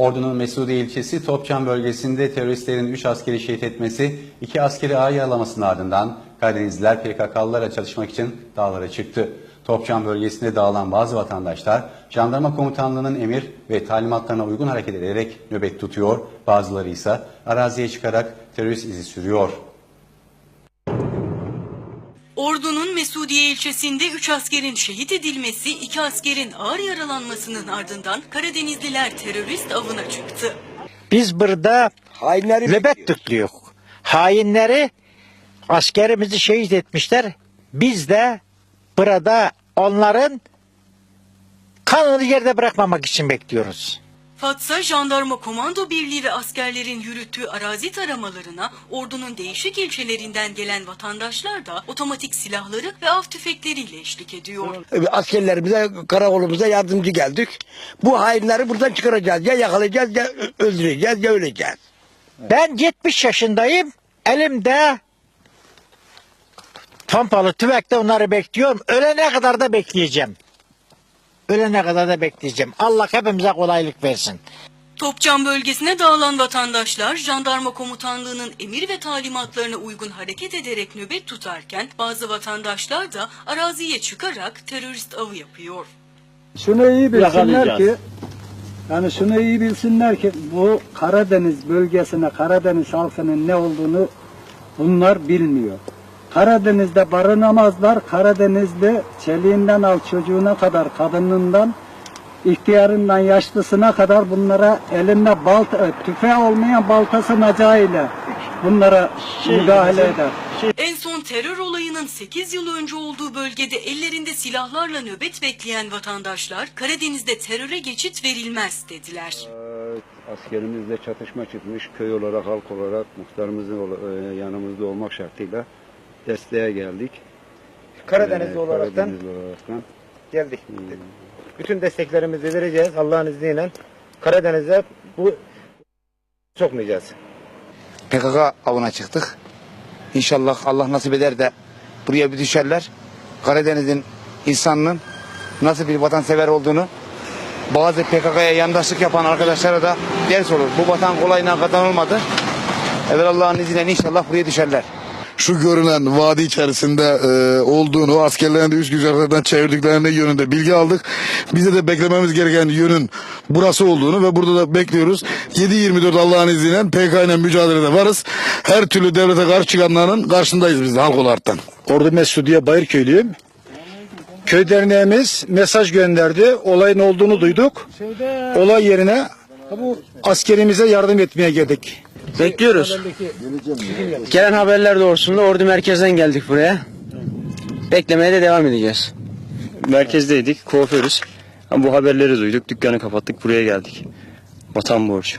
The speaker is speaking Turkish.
Ordu'nun Mesudiye ilçesi Topçam bölgesinde teröristlerin 3 askeri şehit etmesi, 2 askeri ağır yaralamasının ardından Karadenizliler PKK'lılarla çalışmak için dağlara çıktı. Topçam bölgesinde dağılan bazı vatandaşlar jandarma komutanlığının emir ve talimatlarına uygun hareket ederek nöbet tutuyor, bazıları ise araziye çıkarak terörist izi sürüyor. Ordu'nun Mesudiye ilçesinde 3 askerin şehit edilmesi, 2 askerin ağır yaralanmasının ardından Karadenizliler terörist avına çıktı. Biz burada Hainleri nöbet tutuyor. Hainleri askerimizi şehit etmişler. Biz de burada onların kanını yerde bırakmamak için bekliyoruz. Fatsa Jandarma Komando Birliği ve askerlerin yürüttüğü arazi taramalarına ordunun değişik ilçelerinden gelen vatandaşlar da otomatik silahları ve av tüfekleriyle eşlik ediyor. askerlerimize, karakolumuza yardımcı geldik. Bu hainleri buradan çıkaracağız. Ya yakalayacağız ya öldüreceğiz ya öleceğiz. Ben 70 yaşındayım. Elimde pompalı tüfekle onları bekliyorum. Ölene kadar da bekleyeceğim. Ölene kadar da bekleyeceğim. Allah hepimize kolaylık versin. Topçam bölgesine dağılan vatandaşlar jandarma komutanlığının emir ve talimatlarına uygun hareket ederek nöbet tutarken bazı vatandaşlar da araziye çıkarak terörist avı yapıyor. Şunu iyi bilsinler ki yani şunu iyi bilsinler ki bu Karadeniz bölgesine Karadeniz halkının ne olduğunu bunlar bilmiyor. Karadeniz'de barınamazlar. Karadeniz'de çeliğinden al çocuğuna kadar kadınından ihtiyarından yaşlısına kadar bunlara elinde balta, tüfeği olmayan baltası macağıyla bunlara müdahale eder. En son terör olayının 8 yıl önce olduğu bölgede ellerinde silahlarla nöbet bekleyen vatandaşlar Karadeniz'de teröre geçit verilmez dediler. askerimizle çatışma çıkmış. Köy olarak, halk olarak muhtarımızın e, yanımızda olmak şartıyla desteğe geldik. Karadenizli Ee, olaraktan Karadenizli olaraktan. geldik. Bütün desteklerimizi vereceğiz Allah'ın izniyle. Karadeniz'e bu sokmayacağız. PKK avına çıktık. İnşallah Allah nasip eder de buraya bir düşerler. Karadeniz'in insanının nasıl bir vatansever olduğunu bazı PKK'ya yandaşlık yapan arkadaşlara da ders olur. Bu vatan kolayına kazanılmadı. Evvel Allah'ın izniyle inşallah buraya düşerler. Şu görünen vadi içerisinde e, olduğunu, askerlerin de üst güzerlerden çevirdiklerini yönünde bilgi aldık. Bize de beklememiz gereken yönün burası olduğunu ve burada da bekliyoruz. 7-24 Allah'ın izniyle PK ile mücadelede varız. Her türlü devlete karşı çıkanların karşındayız biz de halk olaraktan. Ordu Mesudiye Bayırköylüyüm. Köy derneğimiz mesaj gönderdi. Olayın olduğunu duyduk. Olay yerine bu askerimize yardım etmeye geldik. Bekliyoruz. Gelen haberler doğrusunda ordu merkezden geldik buraya. Beklemeye de devam edeceğiz. Merkezdeydik, kuaförüz. Bu haberleri duyduk, dükkanı kapattık, buraya geldik. Vatan borcu.